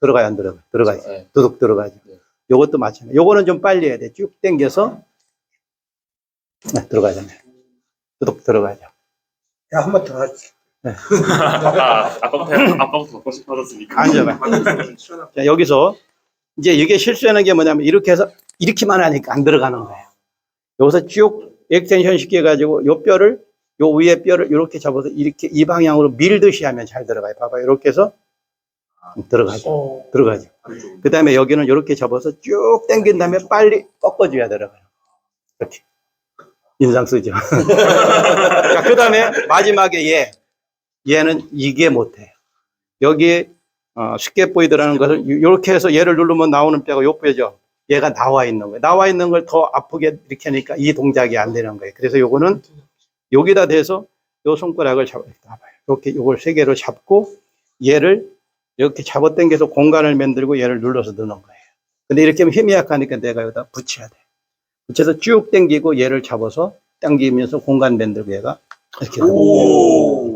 들어가야 안 들어가? 들어가야지. 네. 두둑 들어가죠. 네. 요것도 마찬가지. 요거는 좀 빨리 해야 돼. 쭉 당겨서 네, 들어가잖아요. 두둑 들어가죠. 야, 한 번 더 하지. 아까 아까부터 아까부터 먹고 싶어졌으니까. 앉아봐. 자, 여기서 이제 이게 실수하는 게 뭐냐면 이렇게 해서 이렇게만 하니까 안 들어가는 거예요. 여기서 쭉 액텐션 시켜가지고 요 뼈를 요 위에 뼈를 이렇게 잡아서 이렇게 이 방향으로 밀듯이 하면 잘 들어가요. 봐봐요. 이렇게 해서 들어가죠. 어, 들어가죠. 그 다음에 여기는 이렇게 잡아서 쭉 당긴 다음에 빨리 꺾어줘야 들어가요. 이렇게. 인상 쓰죠. 자, 그 다음에 마지막에 얘. 얘는 이게 못해요. 여기 어, 쉽게 보이더라는 것은 이렇게 해서 얘를 누르면 나오는 뼈가 요 뼈죠. 얘가 나와 있는 거예요. 나와 있는 걸 더 아프게 이렇게 하니까 이 동작이 안 되는 거예요. 그래서 요거는 여기다 대서 요 손가락을 잡아요. 이렇게 요걸 세 개로 잡고 얘를 이렇게 잡아 당겨서 공간을 만들고 얘를 눌러서 넣는 거예요. 근데 이렇게 하면 힘이 약하니까 내가 여기다 붙여야 돼. 붙여서 쭉 당기고 얘를 잡아서 당기면서 공간 만들고 얘가 이렇게, 넣는 거예요.